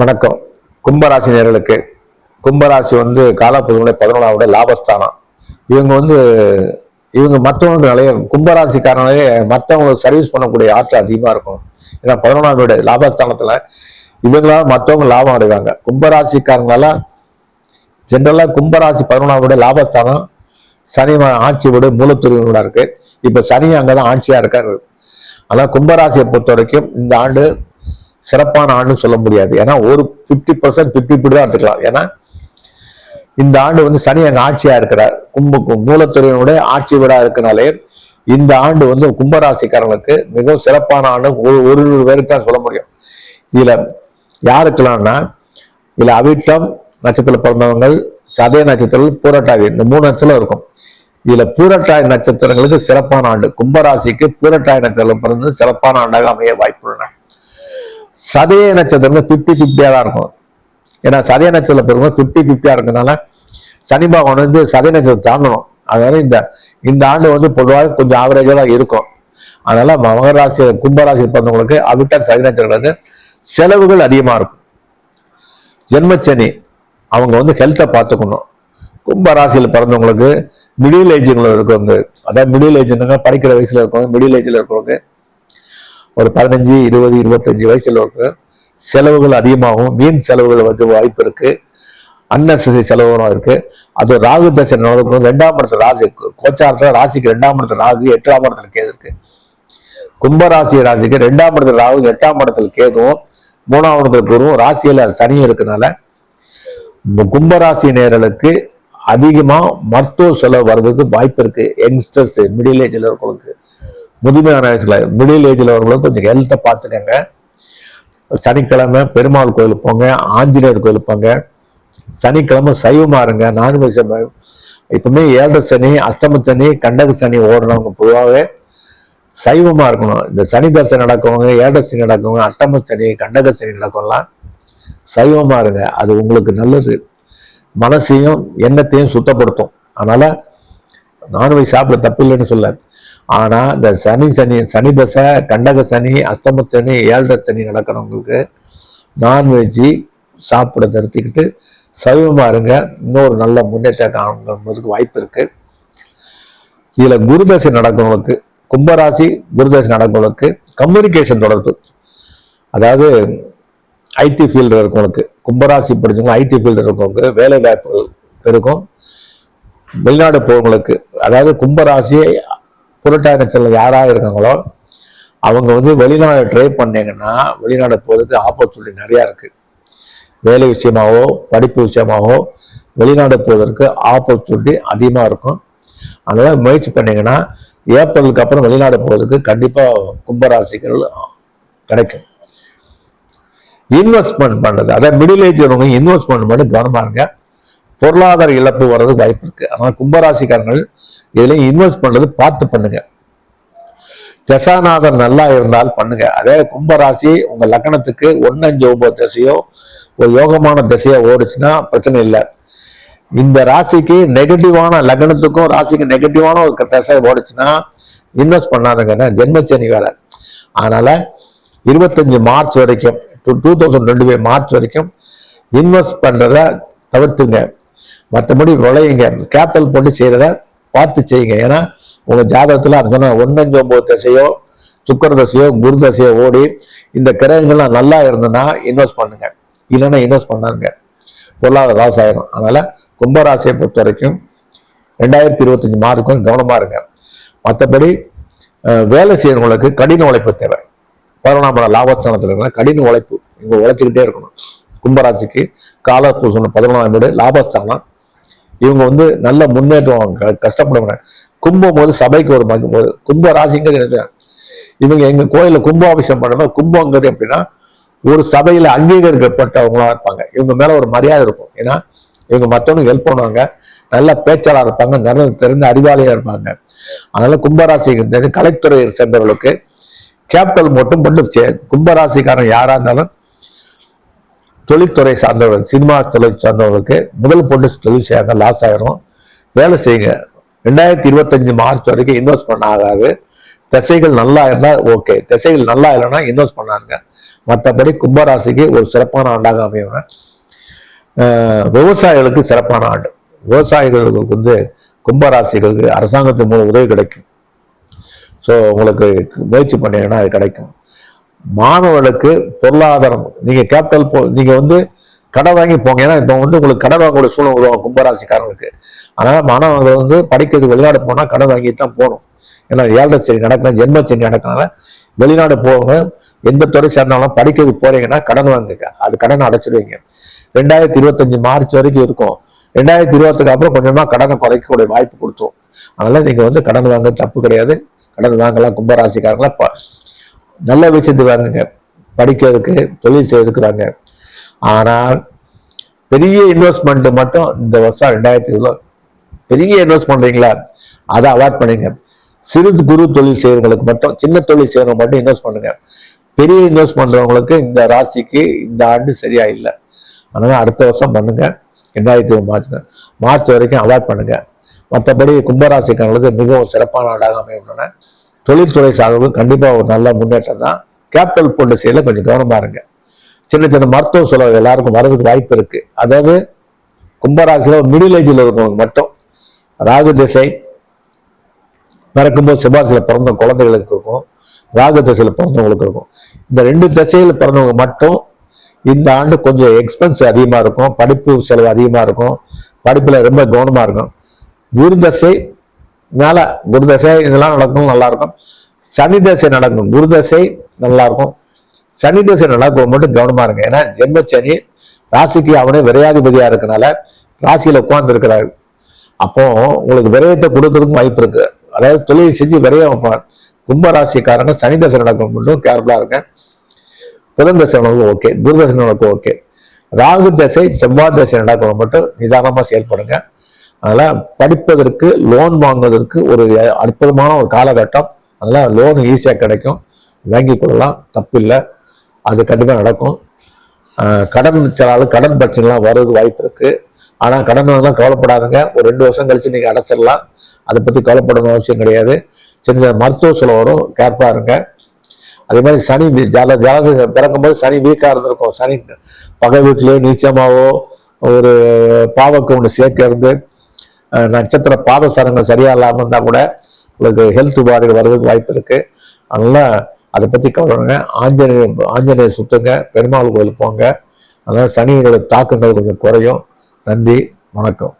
வணக்கம். கும்பராசி நேர்களுக்கு. கும்பராசி வந்து காலப்புதுமலை பதினொன்றாவது லாபஸ்தானம். இவங்க வந்து இவங்க மற்றவங்க நிறைய கும்பராசிக்காரனாலே மற்றவங்களுக்கு சர்வீஸ் பண்ணக்கூடிய ஆற்றல் அதிகமாக இருக்கும். ஏன்னா பதினொன்றாம் வீடு லாபஸ்தானத்தில் இவங்களால மற்றவங்க லாபம் அடைவாங்க. கும்பராசிக்காரங்களால ஜென்ரலாக கும்பராசி பதினொன்றாம் வீடு லாபஸ்தானம். சனி ஆட்சி வீடு மூலத்துறையினோட இருக்கு. இப்போ சனி அங்கே தான் ஆட்சியாக இருக்காரு. ஆனால் கும்பராசியை பொறுத்த வரைக்கும் இந்த ஆண்டு சிறப்பான ஆண்டுன்னு சொல்ல முடியாது. ஏன்னா ஒரு ஃபிஃப்டி பர்சன்ட் ஃபிஃப்டி தான் எடுத்துக்கலாம். ஏன்னா இந்த ஆண்டு வந்து சனி அங்க ஆட்சியா இருக்கிறார். கும்ப மூலத்துறையினுடைய ஆட்சி விடா இருக்கனாலே இந்த ஆண்டு வந்து கும்பராசிக்காரர்களுக்கு மிகவும் சிறப்பான ஆண்டு. ஒரு ஒரு பேருக்கு தான் சொல்ல முடியும். இதுல யாருக்கெல்லாம்னா இதுல அவிட்டம் நட்சத்திர பிறந்தவங்கள் சதய நட்சத்திரம் பூரட்டாதி இந்த மூணு நட்சத்திரம் இருக்கும். இதுல பூரட்டாய் நட்சத்திரங்களுக்கு சிறப்பான ஆண்டு. கும்பராசிக்கு பூரட்டாய் நட்சத்திரம் பிறந்து சிறப்பான ஆண்டாக அமைய வாய்ப்புள்ளன. சதய நட்சத்திரம் பிப்டி பிப்டியா தான் இருக்கும். ஏன்னா சதய நட்சத்திரம் பெருமை பிப்டி பிப்டியா இருக்கிறதுனால சனி பகவான் வந்து சதய நட்சத்திரம் தாண்டணும். அதனால இந்த இந்த ஆண்டு வந்து பொதுவாக கொஞ்சம் ஆவரேஜா தான் இருக்கும். அதனால மகர ராசி கும்பராசி பிறந்தவங்களுக்கு அவிட்ட சதய நட்சத்திரங்களுக்கு செலவுகள் அதிகமா இருக்கும். ஜென்மச்சனி அவங்க வந்து ஹெல்த்தை பார்த்துக்கணும். கும்ப ராசியில் பிறந்தவங்களுக்கு மிடில் ஏஜுங்களை இருக்கவங்க அதாவது மிடில் ஏஜ்னுங்க படிக்கிற வயசுல இருக்கவங்க மிடில் ஏஜ்ல இருக்கவங்க ஒரு பதினஞ்சு இருபது இருபத்தஞ்சு வயசுல இருக்கு. செலவுகள் அதிகமாகும். மீன் செலவுகள் வந்து வாய்ப்பு இருக்கு. அன்னசரி செலவுகளும் இருக்கு. அது ராகு தசை நடக்கும் ரெண்டாம் இடத்துல ராசி கோச்சாரத்துல ராசிக்கு ரெண்டாம் இடத்துல ராகு எட்டாம் இடத்துல கேது இருக்கு. கும்பராசி ராசிக்கு ரெண்டாம் இடத்துல ராகு எட்டாம் இடத்துல கேதுவும் மூணாம் இடத்துல குருவும் ராசியில சனியும் இருக்கனால இந்த கும்பராசி நேரலுக்கு அதிகமா மருத்துவ செலவு வர்றதுக்கு வாய்ப்பு இருக்கு. யங்ஸ்டர்ஸ் மிடில் ஏஜ்ல இருக்கவங்களுக்கு. முதுமையான வயசுல மிடில் ஏஜில் வரவங்களும் கொஞ்சம் ஹெல்த்தை பார்த்துக்கங்க. சனிக்கிழமை பெருமாள் கோயிலுக்கு போங்க ஆஞ்சநேயர் கோயிலுக்கு போங்க. சனிக்கிழமை சைவமாக இருங்க நான்வெஜ் எப்பவுமே ஏழரை சனி அஷ்டம சனி கண்டக சனி ஓடுறவங்க பொதுவாகவே சைவமாக இருக்கணும். இந்த சனி தசை நடக்கவங்க ஏழரை சனி நடக்கவங்க அஷ்டம சனி கண்டக சனி நடக்கவங்களாம் சைவமாக இருங்க. அது உங்களுக்கு நல்லது. மனசையும் எண்ணத்தையும் சுத்தப்படுத்தும். அதனால் நான்வெஜ் சாப்பிட தப்பு இல்லைன்னு சொல்ல. ஆனா இந்த சனி சனி சனி தசை கண்டக சனி அஷ்டம சனி ஏழரை சனி நடக்கிறவங்களுக்கு நான்வெஜ்ஜி சாப்பிட நிறுத்திக்கிட்டு சைவமா இருங்க. இன்னொரு நல்ல முன்னேற்றம் காணுறதுக்கு வாய்ப்பு இருக்கு. இதுல குருதசை நடக்கிறவங்களுக்கு கும்பராசி குருதசை நடக்கிறவங்களுக்கு கம்யூனிகேஷன் தொடர்பு. அதாவது ஐடி ஃபீல்டு இருக்கவங்களுக்கு கும்பராசி படிச்சவங்க ஐடி ஃபீல்டு இருக்கவங்க வேலை வாய்ப்புகள் பெருகும் வெளிநாடு போகிறவங்களுக்கு அதாவது கும்பராசி புரட்டாதி நட்சத்திரம் யாராக இருக்காங்களோ அவங்க வந்து வெளிநாடு ட்ரை பண்ணீங்கன்னா வெளிநாடு போகிறதுக்கு ஆப்பர்ச்சுனிட்டி நிறையா இருக்குது வேலை விஷயமாவோ படிப்பு விஷயமாவோ வெளிநாடு போவதற்கு ஆப்பர்ச்சுனிட்டி அதிகமாக இருக்கும். அதனால் முயற்சி பண்ணிங்கன்னா ஏப்ரலுக்கு அப்புறம் வெளிநாடு போவதற்கு கண்டிப்பாக கும்பராசிகள் கிடைக்கும். இன்வெஸ்ட்மெண்ட் பண்ணுறது அதாவது மிடில் ஏஜ் இருக்கவங்க இன்வெஸ்ட்மெண்ட் பண்ணி கவனமாக இருங்க. பொருளாதார இழப்பு வர்றதுக்கு வாய்ப்பு இருக்குது அதனால் கும்பராசிக்காரங்கள் இதுல இன்வெஸ்ட் பண்றது பார்த்து பண்ணுங்க. தசாநாதன் நல்லா இருந்தால் பண்ணுங்க. அதே கும்பராசி உங்க லக்னத்துக்கு ஒன்னு அஞ்சு ஒன்பது திசையோ ஒரு யோகமான திசையோ ஓடுச்சுன்னா பிரச்சனை இல்லை. இந்த ராசிக்கு நெகட்டிவான லக்னத்துக்கும் ராசிக்கு நெகட்டிவான ஒரு திசை ஓடுச்சுன்னா இன்வெஸ்ட் பண்ணாதுங்க. ஏன்னா ஜென்மச்சனி வேலை அதனால இருபத்தஞ்சு மார்ச் வரைக்கும் two thousand twenty five March வரைக்கும் இன்வெஸ்ட் பண்றத தவிர்த்துங்க. மற்றபடி விளையுங்க. கேபிட்டல் போட்டு செய்யறத பார்த்து செய்யுங்க. ஏன்னா உங்க ஜாதகத்துல அது சொன்ன ஒன்னஞ்சு ஒன்பது தசையோ சுக்கர தசையோ குரு தசையோ ஓடி இந்த கிரகங்கள்லாம் நல்லா இருந்ததுன்னா இன்வெஸ்ட் பண்ணுங்க. இல்லைன்னா இன்வெஸ்ட் பண்ணாங்க பொருளாதார லாஸ் ஆயிரும். அதனால கும்பராசியை பொறுத்த வரைக்கும் ரெண்டாயிரத்தி இருபத்தஞ்சு மார்க்கும் கவனமா இருங்க. மற்றபடி வேலை செய்யறவங்களுக்கு கடின உழைப்பு தேவை. பதினொன்றாம் லாபஸ்தானத்தில் இருக்கிற கடின உழைப்பு. இங்கே உழைச்சிக்கிட்டே இருக்கணும். கும்பராசிக்கு காலப்பூசணும் பதினொன்றாம் வீடு லாபஸ்தானம். இவங்க வந்து நல்ல முன்னேற்றம் க- கஷ்டப்படுவாங்க கும்பம் போது சபைக்கு ஒரு மகு போது கும்ப ராசிங்கிறது என்ன இவங்க எங்க கோயில கும்பாபிஷம் பண்ணணும் கும்பங்கிறது எப்படின்னா ஒரு சபையில அங்கீகரிக்கப்பட்டவங்களா இருப்பாங்க. இவங்க மேல ஒரு மரியாதை இருக்கும். ஏன்னா இவங்க மற்றவங்களுக்கு ஹெல்ப் பண்ணுவாங்க. நல்ல பேச்சாளா இருப்பாங்க. நல்ல தெரிந்த அறிவாளியா இருப்பாங்க. அதனால கும்பராசி கலைத்துறை கலைத்துறையை சேர்ந்தவர்களுக்கு கேபிட்டல் மட்டும் மட்டும் கும்பராசிக்காரன் யாரா இருந்தாலும் தொழில்துறை சார்ந்தவர்கள் சினிமா தொழில் சார்ந்தவர்களுக்கு முதல் பொண்ணு தொழில் செய்யாங்க லாஸ் ஆயிரும். வேலை செய்யுங்க. ரெண்டாயிரத்தி இருபத்தஞ்சு மார்ச் வரைக்கும் இன்வெஸ்ட் பண்ண ஆகாது. திசைகள் நல்லா இருந்தால் ஓகே திசைகள் நல்லா இல்லைன்னா இன்வெஸ்ட் பண்ணாங்க மற்றபடி கும்பராசிக்கு ஒரு சிறப்பான ஆண்டாக அமையும் விவசாயிகளுக்கு சிறப்பான ஆண்டு. விவசாயிகளுக்கு வந்து கும்பராசிகளுக்கு அரசாங்கத்தின் மூலம் உதவி கிடைக்கும். ஸோ உங்களுக்கு முயற்சி பண்ணீங்கன்னா அது கிடைக்கும். மாணவர்களுக்கு பொருளாதாரம். நீங்க கேபிட்டல் போ நீங்க வந்து கடன் வாங்கி போங்க. ஏன்னா இப்போ வந்து உங்களுக்கு கடன் வாங்கக்கூடிய சூழ்நிலை உருவாகும். கும்பராசிக்காரங்களுக்கு. அதனால மாணவர்கள் வந்து படிக்கிறது வெளிநாடு போனா கடன் வாங்கிட்டு தான் போகணும். ஏன்னா ஏழரை சரி நடக்கலாம் ஜென்ம சரி நடக்கனால வெளிநாடு போங்க எந்த துறை சேர்ந்தாலும் படிக்கிறதுக்கு போறீங்கன்னா கடன் வாங்குங்க. அது கடனை அடைச்சிடுவீங்க ரெண்டாயிரத்தி இருபத்தஞ்சு மார்ச் வரைக்கும் இருக்கும். ரெண்டாயிரத்தி இருபத்துக்கு அப்புறம் கொஞ்சமா கடனை குறைக்கக்கூடிய வாய்ப்பு கொடுத்தோம் அதனால நீங்க வந்து கடன் வாங்க தப்பு கிடையாது. கடன் வாங்கலாம். கும்பராசிக்காரங்களா நல்ல விஷயத்துக்கு வாங்குங்க படிக்கிறதுக்கு தொழில் செய்யறதுக்கு வாங்க ஆனால் பெரிய இன்வெஸ்ட்மெண்ட் மட்டும் இந்த வருஷம் ரெண்டாயிரத்தி இருபது. பெரிய இன்வெஸ்ட் பண்றீங்களா? அதை அவாய்ட் பண்ணுங்க. சிறு குறு தொழில் செய்யறவங்களுக்கு மட்டும் சின்ன தொழில் செய்யறவங்க மட்டும் இன்வெஸ்ட் பண்ணுங்க. பெரிய இன்வெஸ்ட் பண்றவங்களுக்கு இந்த ராசிக்கு இந்த ஆண்டு சரியா இல்லை. அதனால அடுத்த வருஷம் பண்ணுங்க. ரெண்டாயிரத்தி இருபது மார்ச் மார்ச் வரைக்கும் அவாய்ட் பண்ணுங்க. மற்றபடி கும்பராசிக்காரங்களுக்கு மிகவும் சிறப்பான ஆண்டாக அமையுள்ளன தொழில்துறை சார்பு கண்டிப்பாக ஒரு நல்ல முன்னேற்றம் தான். கேபிட்டல் போட்டு செய்யல கொஞ்சம் கவனமாக இருங்க. சின்ன சின்ன மருத்துவ செலவு எல்லாருக்கும் வரதுக்கு வாய்ப்பு இருக்குது அதாவது கும்பராசியில மிடில் ஏஜில் இருக்கவங்க மட்டும் ராகு திசை பிறக்கும்போது செவ்வாசில பிறந்த குழந்தைகளுக்கு இருக்கும். ராகு திசையில் பிறந்தவங்களுக்கு இருக்கும். இந்த ரெண்டு திசையில் பிறந்தவங்க மட்டும் இந்த ஆண்டு கொஞ்சம் எக்ஸ்பென்ஸ் அதிகமாக இருக்கும். படிப்பு செலவு அதிகமாக இருக்கும். படிப்பில் ரொம்ப கவனமாக இருக்கும் குரு தசை மேல குருதசை இதெல்லாம் நடக்கும் நல்லா இருக்கும் சனி தசை நடக்கும் குருதசை நல்லா இருக்கும் சனி தசை நடக்கும் மட்டும் கவனமா இருங்க. ஏன்னா ஜென்ம சனி ராசிக்கு அவனே விரையாதிபதியா இருக்கனால ராசியில உட்கார்ந்து இருக்கிறாரு. அப்போ உங்களுக்கு விரயத்தை கொடுக்கறதுக்கும் வாய்ப்பு இருக்கு. அதாவது தொழில் செஞ்சு விரைய வைப்பான் கும்ப ராசிக்காரங்க சனி தசை நடக்கும் மட்டும் கேர்ஃபுல்லா இருங்க. புதன் தசை நடக்கும் ஓகே குருதசை நடக்கும் ஓகே. ராகு தசை செவ்வாய் தசை நடக்கும் மட்டும் நிதானமா செயல்படுங்க. அதனால் படிப்பதற்கு லோன் வாங்குவதற்கு ஒரு அற்புதமான ஒரு காலகட்டம். அதனால் லோன் ஈஸியாக கிடைக்கும். வாங்கி கொள்ளலாம். தப்பில்லை. அது கண்டிப்பாக நடக்கும். கடன் சிலாலும் கடன் பிரச்சனைலாம் வர்றது வாய்ப்பு இருக்குது ஆனால் கடன் வாங்கலாம் கவலைப்படாதுங்க. ஒரு ரெண்டு வருஷம் கழிச்சு நீங்கள் அடைச்சிடலாம். அதை பற்றி கவலைப்படணும் அவசியம் கிடையாது. சின்ன சின்ன மருத்துவ செலவு வரும். இருங்க. அதே மாதிரி சனி வீ- ஜால ஜாத பிறக்கும்போது சனி வீக்காக இருந்திருக்கும். சனி பகை வீட்டிலேயோ நீச்சமாவோ ஒரு பாவக்கு ஒன்று சேர்க்க இருந்து நட்சத்திர பாதசரங்கள் சரியா இல்லாமல் இருந்தால் கூட உங்களுக்கு ஹெல்த் பாதிகள் வர்றதுக்கு வாய்ப்பு இருக்கு. அதனால அதை பத்தி கவலைங்க ஆஞ்சநேயர் ஆஞ்சநேயர் சுத்துங்க. பெருமாள் கோயில் போங்க. அதனால சனியோட தாக்கங்கள் கொஞ்சம் குறையும். நன்றி. வணக்கம்.